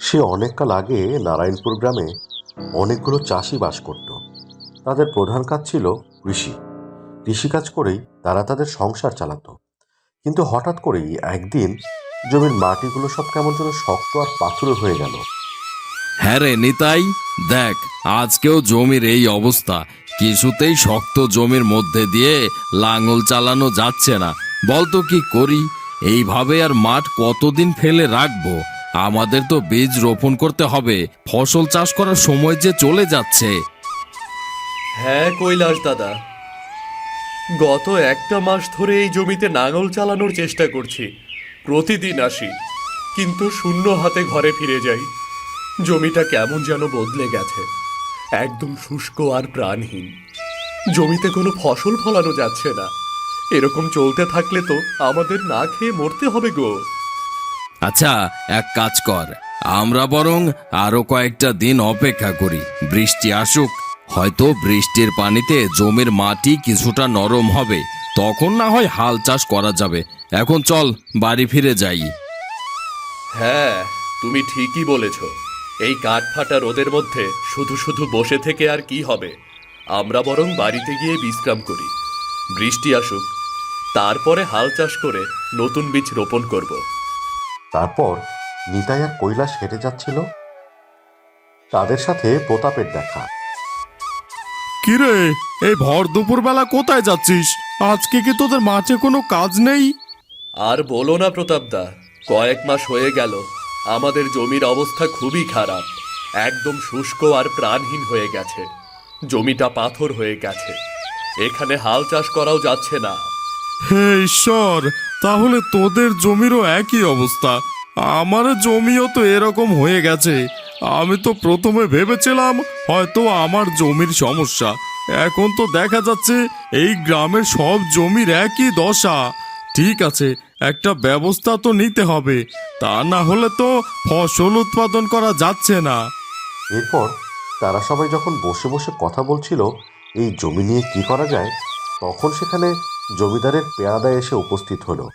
সে অনেককাল আগে নারায়ণপুর গ্রামে অনেকগুলো চাষি বাস করত। তাদের প্রধান কাজ ছিল কৃষি। কৃষিকাজ করেই তারা তাদের সংসার চালাতো। কিন্তু হঠাৎ করেই একদিন জমির মাটিগুলো সব কেমন যেন শক্ত আর পাথুরে হয়ে গেল। হ্যাঁ রে নিতাই, দেখ, আজকেও জমির এই অবস্থা। কিছুতেই শক্ত জমির মধ্যে দিয়ে লাঙল চালানো যাচ্ছে না। বলতো কি করি? এইভাবে আর মাঠ কতদিন ফেলে রাখব? আমাদের তো বীজ রোপণ করতে হবে। ফসল চাষ করার সময় যে চলে যাচ্ছে। হ্যাঁ কৈলাস দাদা। গত একটা মাস ধরে এই জমিতে নাঙল চালানোর চেষ্টা করছি। প্রতিদিন আসি, কিন্তু শূন্য হাতে ঘরে ফিরে যাই। জমিটা কেমন যেন বদলে গেছে। একদম শুষ্ক আর প্রাণহীন। জমিতে কোনো ফসল ফলানো যাচ্ছে না। এরকম চলতে থাকলে তো আমাদের না খেয়ে মরতে হবে গো। আচ্ছা এক কাজ কর। আমরা বরং আরও কয়েকটা দিন অপেক্ষা করি। বৃষ্টি আসুক, হয়তো বৃষ্টির পানিতে জমির মাটি কিছুটা নরম হবে। তখন না হয় হাল চাষ করা যাবে। এখন চল, বাড়ি ফিরে যাই। হ্যাঁ তুমি ঠিকই বলেছ। এই কাঠ ফাটা রোদের মধ্যে শুধু শুধু বসে থেকে আর কি হবে? আমরা বরং বাড়িতে গিয়ে বিশ্রাম করি। বৃষ্টি আসুক, তারপরে হাল চাষ করে নতুন বীজ রোপণ করব। তারপর নিতাই আর কৈলাস হেঁটে যাচ্ছিল তাদের সাথে প্রতাপের দেখা। কিরে এই ভর দুপুর বেলা কোথায় যাচ্ছিস? আজকে কি তোদের মাঠে কোনো কাজ নেই? আর বলো না প্রতাপদা কয়েক মাস হয়ে গেল আমাদের জমির অবস্থা খুবই খারাপ একদম শুষ্ক আর প্রাণহীন হয়ে গেছে জমিটা পাথর হয়ে গেছে এখানে হাল চাষ করাও যাচ্ছে না। হে ঈশ্বর তাহলে তোদের জমিরও একই অবস্থা। আমার জমিও তো এরকম হয়ে গেছে। আমি তো প্রথমে ভেবেছিলাম হয়তো আমার জমির সমস্যা। এখন তো দেখা যাচ্ছে এই গ্রামের সব জমির একই দশা। ঠিক আছে, একটা ব্যবস্থা তো নিতে হবে। তা না হলে তো ফসল উৎপাদন করা যাচ্ছে না। এরপর তারা সবাই যখন বসে বসে কথা বলছিল, এই জমি নিয়ে কি করা যায়, তখন সেখানে জমিদারের পেয়াদা এসে উপস্থিত হলো।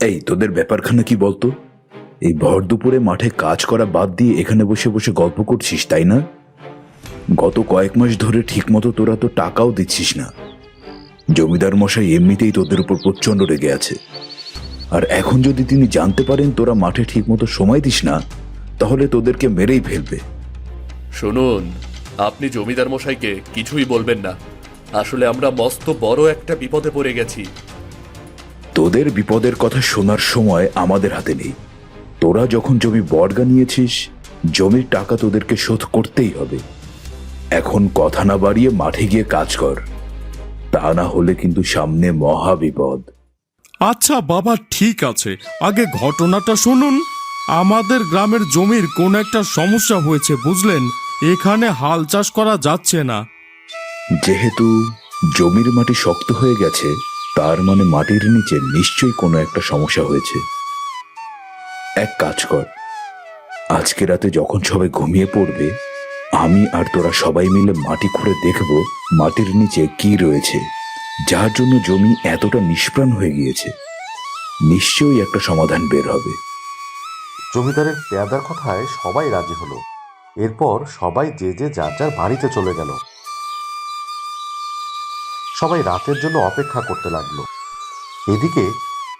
এই তোদের ব্যাপারখানা কি বলতো? এই ভর দুপুরে মাঠে কাজ করা বাদ দিয়ে এখানে বসে বসে গল্প করছিস তাই না? গত কয়েক মাস ধরে ঠিকমতো তোরা তো টাকাও দিচ্ছিস না। জমিদার মশাই এমনিতেই তোদের উপর প্রচণ্ড রেগে আছে। আর এখন যদি তিনি জানতে পারেন তোরা মাঠে ঠিকমতো সময় দিস না তাহলে তোদেরকে মেরেই ফেলবে। শুনুন আপনি জমিদার মশাইকে কিছুই বলবেন না। আসলে আমরা মস্ত বড় একটা বিপদে পড়ে গেছি। তোদের বিপদের কথা শোনার সময় আমাদের হাতে নেই। তোরা যখন জমি বর্গা নিয়েছিস জমির টাকা তোদেরকে শোধ করতেই হবে। এখন কথা না বাড়িয়ে মাঠে গিয়ে কাজ কর। তা না হলে কিন্তু সামনে মহা বিপদ। আচ্ছা বাবা ঠিক আছে। আগে ঘটনাটা শুনুন। আমাদের গ্রামের জমির কোন একটা সমস্যা হয়েছে বুঝলেন? এখানে হাল চাষ করা যাচ্ছে না। যেহেতু জমির মাটি শক্ত হয়ে গেছে, তার মানে মাটির নিচে নিশ্চয়ই কোনো একটা সমস্যা হয়েছে। এক কাজ কর। আজকে রাতে যখন সবাই ঘুমিয়ে পড়বে, আমি আর তোরা সবাই মিলে মাটি খুঁড়ে দেখব মাটির নিচে কি রয়েছে, যার জন্য জমি এতটা নিষ্প্রাণ হয়ে গিয়েছে। নিশ্চয়ই একটা সমাধান বের হবে। জমিদারের পেয়াদার কথায় সবাই রাজি হলো। এরপর সবাই যে যে যার যার বাড়িতে চলে গেল। সবাই রাতের জন্য অপেক্ষা করতে লাগল। এদিকে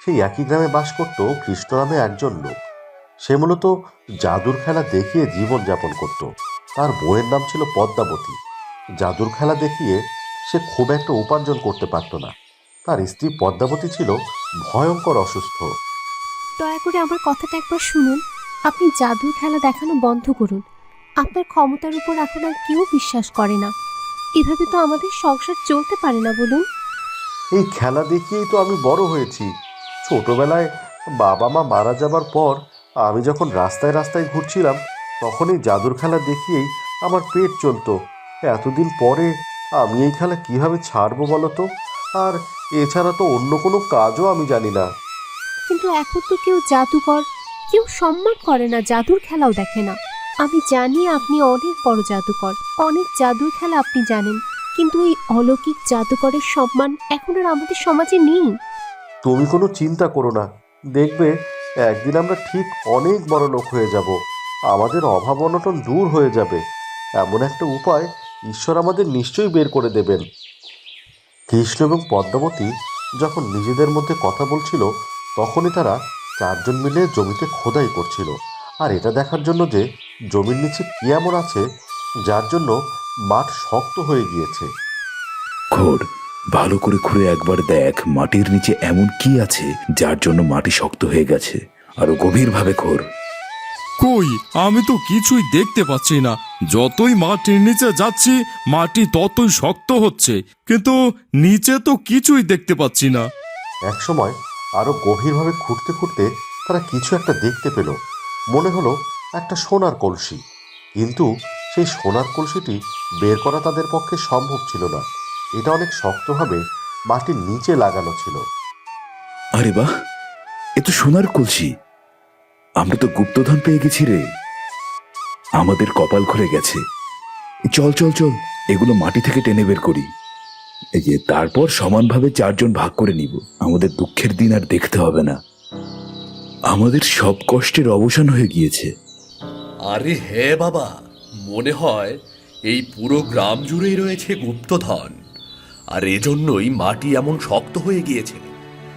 সেই একই গ্রামে বাস করত কৃষ্ণ নামে একজন লোক। সে মূলত জাদুর খেলা দেখিয়ে জীবন যাপন করত। তার বউয়ের নাম ছিল পদ্মাবতী। জাদুর খেলা দেখিয়ে সে খুব একটা উপার্জন করতে পারত না। তার স্ত্রী পদ্মাবতী ছিল ভয়ঙ্কর অসুস্থ। দয়া করে আমার কথাটা একবার শুনুন। আপনি জাদুর খেলা দেখানো বন্ধ করুন। আপনার ক্ষমতার উপর এখন আর কেউ বিশ্বাস করে না। এভাবে তো আমাদের সংসার চলতে পারে না বলুন। এই খেলা দেখিয়েই তো আমি বড় হয়েছি। ছোটবেলায় বাবা মা মারা যাবার পর আমি যখন রাস্তায় রাস্তায় ঘুরছিলাম তখন এই জাদুর খেলা দেখিয়েই আমার পেট চলতো। এতদিন পরে আমি এই খেলা কীভাবে ছাড়বো বলো তো? আর এছাড়া তো অন্য কোনো কাজও আমি জানি না। কিন্তু এখন তো কেউ জাদুকর কেউ সম্মান করে না জাদুর খেলাও দেখে না। আমি জানি আপনি অনেক বড় জাদুকর, অনেক জাদুর খেলা আপনি জানেন, কিন্তু এই অলৌকিক জাদুকরের সম্মান এখন আর আমাদের সমাজে নেই। তুমি কোনো চিন্তা করো না। দেখবে, একদিন আমরা ঠিক অনেক বড় লোক হয়ে যাব। আমাদের অভাব অনটন দূর হয়ে যাবে। এমন একটা উপায় ঈশ্বর আমাদের নিশ্চয়ই বের করে দেবেন। কৃষ্ণ এবং পদ্মাবতী যখন নিজেদের মধ্যে কথা বলছিল, তখনই তারা চারজন মিলে জমিতে খোদাই করছিল। আর এটা দেখার জন্য যে জমির নিচে কি এমন আছে যার জন্য মাঠ শক্ত হয়ে গিয়েছে? খোর ভালো করে খুঁড়ে একবার দেখ মাটির নিচে এমন কি আছে যার জন্য মাটি শক্ত হয়ে গেছে। আরও গভীরভাবে খোর। কই আমি তো কিছুই দেখতে পাচ্ছি না। যতই মাটির নিচে যাচ্ছি মাটি ততই শক্ত হচ্ছে। কিন্তু নিচে তো কিছুই দেখতে পাচ্ছি না। একসময় আরও গভীরভাবে খুঁড়তে খুঁড়তে তারা কিছু একটা দেখতে পেল। মনে হলো একটা সোনার কলসি। কিন্তু সেই সোনার কলসিটি বের করা তাদের পক্ষে সম্ভব ছিল না। এটা অনেক শক্তভাবে মাটির নিচে লাগানো ছিল। আরে বাহ! এ তো সোনার কলসি। আমরা তো গুপ্তধন পেয়ে গেছি রে। আমাদের কপাল খুলে গেছে। চল চল চল, এগুলো মাটি থেকে টেনে বের করি। এই যে, তারপর সমানভাবে চারজন ভাগ করে নিব। আমাদের দুঃখের দিন আর দেখতে হবে না। আমাদের সব কষ্টের অবসান হয়ে গিয়েছে। আরে হ্যাঁ বাবা, মনে হয় এই পুরো গ্রাম জুড়েই রয়েছে গুপ্তধন। আর এজন্যই মাটি এমন শক্ত হয়ে গিয়েছে।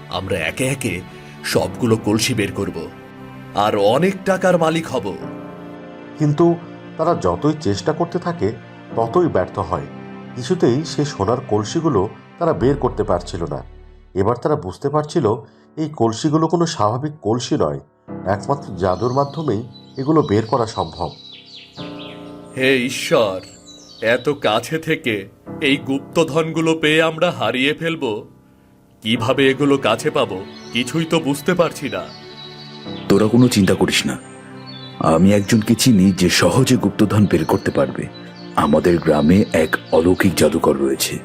আমরা একে একে সবগুলো কলসি বের করব। আর অনেক টাকার মালিক হব। কিন্তু তারা যতই চেষ্টা করতে থাকে, ততই ব্যর্থ হয়। কিছুতেই সে সোনার কলসিগুলো তারা বের করতে পারছিল না। এবার তারা বুঝতে পারছিল, এই কলসিগুলো কোনো স্বাভাবিক কলসি নয়। একমাত্র জাদুর মাধ্যমেই এগুলো বের করা সম্ভব। হে ঈশ্বর এত কাছে থেকে এই গুপ্তধনগুলো পেয়ে আমরা হারিয়ে ফেলব? কীভাবে এগুলো কাছে পাবো? কিছুই তো বুঝতে পারছি না। তোরা কোনো চিন্তা করিস না। আমি একজনকে চিনি যে সহজে গুপ্তধন বের করতে পারবে। আমাদের গ্রামে এক অলৌকিক জাদুকর রয়েছে।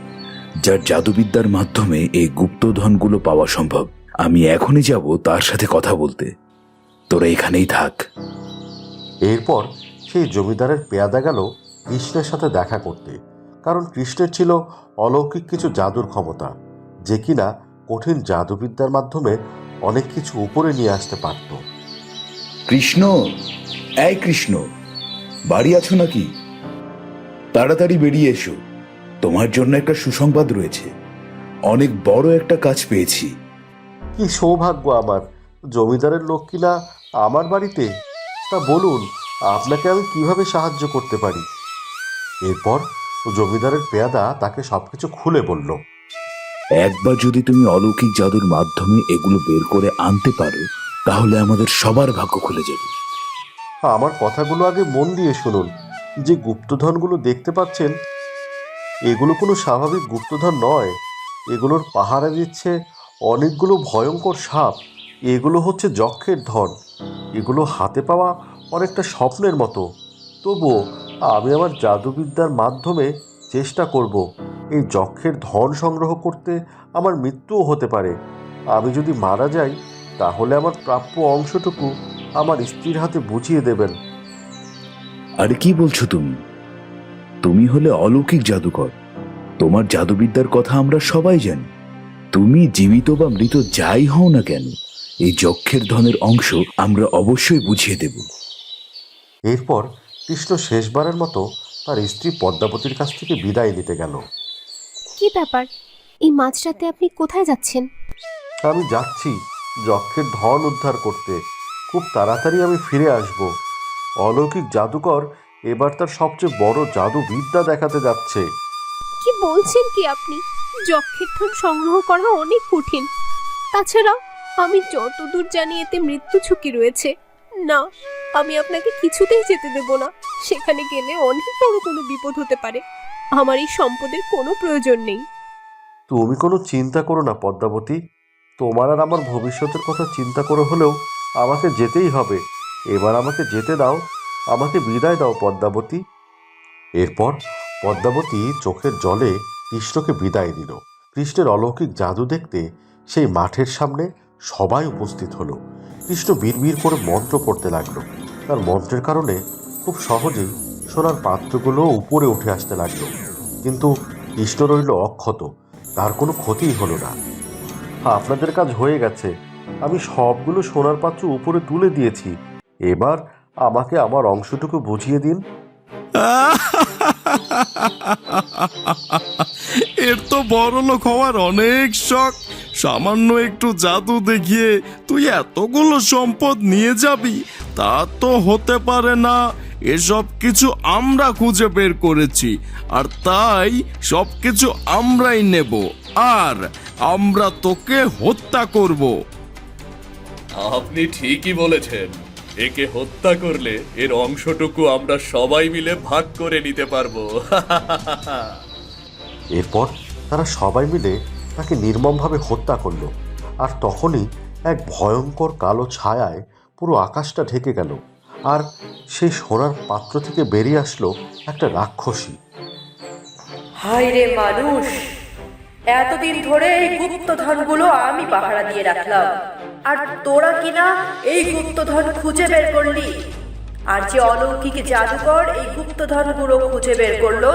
যার জাদুবিদ্যার মাধ্যমে এই গুপ্তধনগুলো পাওয়া সম্ভব। আমি এখনই যাব তার সাথে কথা বলতে। তোরা এখানেই থাক। এরপর সেই জমিদারের পেয়াদা গেল কৃষ্ণের সাথে দেখা করতে কারণ কৃষ্ণের ছিল অলৌকিক কিছু জাদুর ক্ষমতা যে কিনা কঠিন জাদুবিদ্যার মাধ্যমে অনেক কিছু উপরে নিয়ে আসতে পারত। কৃষ্ণ এই কৃষ্ণ বাড়ি আছো নাকি? তাড়াতাড়ি বেরিয়ে এসো তোমার জন্য একটা সুসংবাদ রয়েছে। অনেক বড় একটা কাজ পেয়েছি। কি সৌভাগ্য আমার জমিদারের লোক কিনা আমার বাড়িতে তা বলুন আপনাকে আমি কীভাবে সাহায্য করতে পারি? এরপর জমিদারের পেয়াদা তাকে সবকিছু খুলে বলল। একবার যদি তুমি অলৌকিক জাদুর মাধ্যমে এগুলো বের করে আনতে পারো তাহলে আমাদের সবার ভাগ্য খুলে যাবে। আমার কথাগুলো আগে মন দিয়ে শুনুন। যে গুপ্তধনগুলো দেখতে পাচ্ছেন এগুলো কোনো স্বাভাবিক গুপ্তধন নয়। এগুলোর পাহারা দিচ্ছে অনেকগুলো ভয়ঙ্কর সাপ। এগুলো হচ্ছে যক্ষের ধন। এগুলো হাতে পাওয়া অনেকটা স্বপ্নের মতো। তবুও আমি আমার জাদুবিদ্যার মাধ্যমে চেষ্টা করব এই যক্ষের ধন সংগ্রহ করতে আমার মৃত্যুও হতে পারে। আমি যদি মারা যাই, তাহলে আমার প্রাপ্য অংশটুকু আমার স্ত্রীর হাতে বুঝিয়ে দেবেন। আরে কি বলছো তুমি? তুমি হলে অলৌকিক জাদুকর। তোমার জাদুবিদ্যার কথা আমরা সবাই জানি। তুমি জীবিত বা মৃত যাই হও না কেন এই যক্ষের ধনের অংশ আমরা অবশ্যই বুঝিয়ে দেব। এরপর কৃষ্ণ শেষবারের মতো তার স্ত্রী পদ্মাবতীর কাছ থেকে বিদায় নিতে গেল। কি ব্যাপার? এই মাঝরাতে আপনি কোথায় যাচ্ছেন? আমি যাচ্ছি যক্ষের ধন উদ্ধার করতে। খুব তাড়াতাড়ি আমি ফিরে আসব। অলৌকিক জাদুকর এবার তার সবচেয়ে বড় জাদু বিদ্যা দেখাতে যাচ্ছে। কি বলছেন কি আপনি? যক্ষের ধন সংগ্রহ করা অনেক কঠিন। তাছাড়া আমি যতদূর জানি এতে মৃত্যু ঝুঁকি রয়েছে। না, আমি আপনাকে কিছুতেই যেতে দেব না। সেখানে গেলে অনেক বড় কোনো বিপদ হতে পারে। আমার এই সম্পদের কোনো প্রয়োজন নেই। তুমি কোনো চিন্তা করো না, পদ্মাবতী। তোমার আর আমার ভবিষ্যতের কথা চিন্তা করে হলেও আমাকে যেতেই হবে। এবার আমাকে যেতে দাও, আমাকে বিদায় দাও, পদ্মাবতী। এরপর পদ্মাবতী চোখের জলে কৃষ্ণকে বিদায় দিল। কৃষ্ণের অলৌকিক জাদু দেখতে সেই মাঠের সামনে সবাই উপস্থিত হলো। কৃষ্ণ বিড়বিড় করে মন্ত্র পড়তে লাগল। তার মন্ত্রের কারণে খুব সহজেই সোনার পাত্রগুলো উপরে উঠে আসতে লাগল। কিন্তু কৃষ্ণ রইল অক্ষত। তার কোনো ক্ষতিই হলো না। আপনাদের কাজ হয়ে গেছে। আমি সবগুলো সোনার পাত্র উপরে তুলে দিয়েছি। এবার আমাকে আমার অংশটুকু বুঝিয়ে দিন। এর তো বড় লোক হওয়ার অনেক শখ। সামান্য একটু জাদু দেখিয়ে তুই এতগুলো সম্পদ নিয়ে যাবি তা তো হতে পারে না। এসব কিছু আমরা খুঁজে বের করেছি আর তাই সব কিছু আমরাই নেব আর আমরা তোকে হত্যা করব। আপনি ঠিকই বলেছেন একে হত্যা করলে এর অংশটুকু আমরা সবাই মিলে ভাগ করে নিতে পারব। এরপর তারা সবাই মিলে নির্মমভাবে হত্যা করল। আর তখনই এক ভয়ঙ্কর কালো ছায়ায় পুরো আকাশটা ঢেকে গেল। আর সেই সোনার পাত্র থেকে বেরিয়ে আসলো একটা রাক্ষসী। রে মানুষ! এতদিন ধরে এই গুপ্তধনগুলো আমি পাহারা দিয়ে রাখলাম। আর তোরা কিনা এই গুপ্তধন খুঁজে বের করলি। আর যে অলৌকিক জাদুকর এই গুপ্তধনগুলো খুঁজে বের করল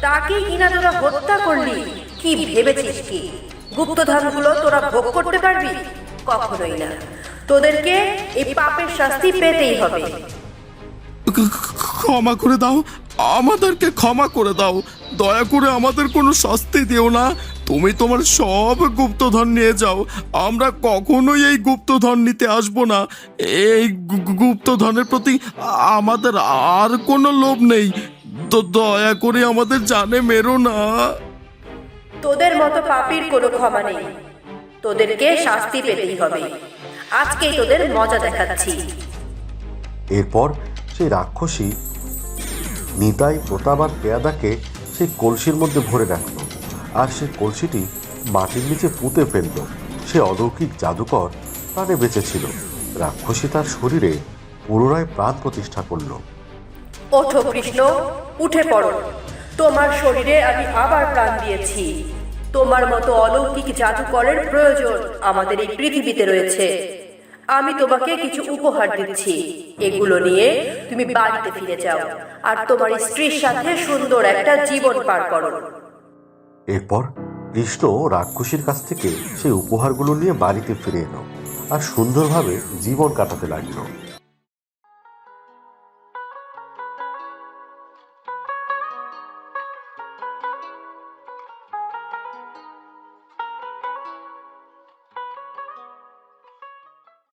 তাকে কিনা তোরা হত্যা করলি? কি ভেবেছিস কি? গুপ্তধনগুলো তোরা ভোগ করতে পারবি? কখনোই না। তোদেরকে এই পাপের শাস্তি পেতেই হবে। ক্ষমা করে দাও। আমাদেরকে ক্ষমা করে দাও। দয়া করে আমাদের কোনো শাস্তি দিও না। তুমি তোমার সব গুপ্তধন নিয়ে যাও। আমরা কখনোই এই গুপ্তধন নিতে আসব না। এই গুপ্তধনের প্রতি আমাদের আর কোনো লোভ নেই। তো দয়া করে আমাদের জানে মেরো না। তোদের মতো পাপির কোনো ক্ষমা নেই। তোদেরকে শাস্তি পেতেই হবে। আজকেই তোদের মজা দেখাচ্ছি। এরপর সেই রাক্ষসী নিতাই প্রতাপ আর পেয়াদাকে সেই কলসির মধ্যে ভরে রাখল আর সেই কলসিটি মাটির নিচে পুঁতে ফেলল। সে অলৌকিক জাদুকর প্রাণে বেঁচেছিল। রাক্ষসী তার শরীরে পুনরায় প্রাণ প্রতিষ্ঠা করল। ওঠো কৃষ্ণ, উঠে পড়ো। তোমার শরীরে আমি আবার প্রাণ দিয়েছি। তোমার মতো অলৌকিক জাদুকরের প্রয়োজন আমাদের এই পৃথিবীতে রয়েছে। আমি তোমাকে কিছু উপহার দিচ্ছি। এগুলো নিয়ে তুমি বাড়িতে ফিরে যাও আর তোমার স্ত্রীর সাথে সুন্দর একটা জীবন পার করো। এরপর কৃষ্ণ রাক্ষসীর কাছ থেকে সেই উপহারগুলো নিয়ে বাড়িতে ফিরে এলো আর সুন্দরভাবে জীবন কাটাতে লাগল।